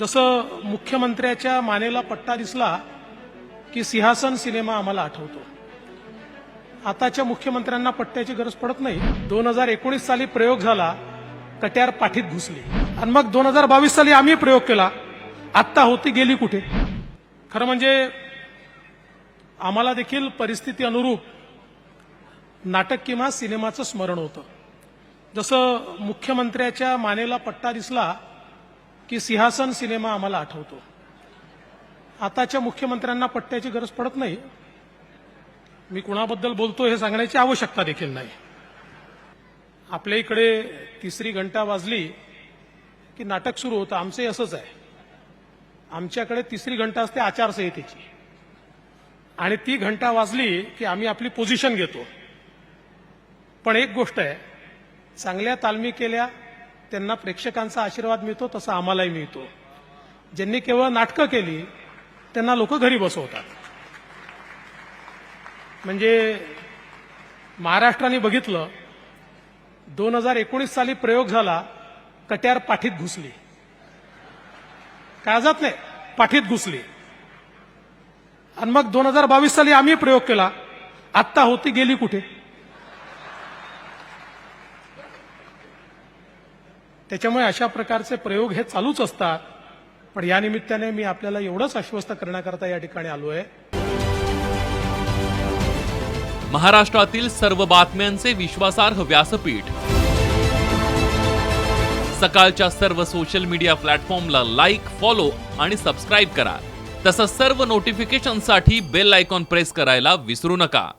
जसं मुख्यमंत्र्याच्या मानेला पट्टा दिसला की सिंहासन सिनेमा आम्हाला आठवतो. आताच्या मुख्यमंत्र्यांना पट्ट्याची गरज पडत नाही. दोन हजार एकोणीस साली प्रयोग झाला कट्यार पाठीत घुसली. आणि मग दोन हजार बावीस साली आम्ही प्रयोग केला. आत्ता होती गेली कुठे? खरं म्हणजे आम्हाला देखील परिस्थिती अनुरूप नाटक किंवा सिनेमाचं स्मरण होतं. जसं मुख्यमंत्र्याच्या मानेला पट्टा दिसला की सिंहासन सिनेमा आम्हाला आठवतो. आताच्या मुख्यमंत्र्यांना पट्ट्याची गरज पडत नाही. मी कुणाबद्दल बोलतो हे सांगण्याची आवश्यकता देखील नाही. आपल्या इकडे तिसरी घंटा वाजली की नाटक सुरू होतं. आमचंही असंच आहे. आमच्याकडे तिसरी घंटा असते आचारसंहितेची. आणि ती घंटा वाजली की आम्ही आपली पोझिशन घेतो. पण एक गोष्ट आहे. चांगल्या तालमी केल्या त्यांना प्रेक्षकांचा आशीर्वाद मिळतो तसा आम्हालाही मिळतो. ज्यांनी केवळ नाटकं केली त्यांना लोक घरी बसवतात. म्हणजे महाराष्ट्राने बघितलं दोन हजार एकोणीस साली प्रयोग झाला कट्यार पाठीत घुसली. काळजात नाही पाठीत घुसली. आणि मग दोन हजार बावीस साली आम्ही प्रयोग केला आत्ता होती गेली कुठे? त्याच्यामुळे अशा प्रकारचे प्रयोग हे चालूच असतात. पण या निमित्ताने मी आपल्याला एवढंच आश्वस्त करण्याकरता या ठिकाणी आलो आहे महाराष्ट्रातील सर्व बातम्यांचे विश्वासार्ह व्यासपीठ. सकाळच्या सर्व सोशल मीडिया प्लॅटफॉर्मला लाईक फॉलो आणि सबस्क्राईब करा. तसंच सर्व नोटिफिकेशनसाठी बेल आयकॉन प्रेस करायला विसरू नका.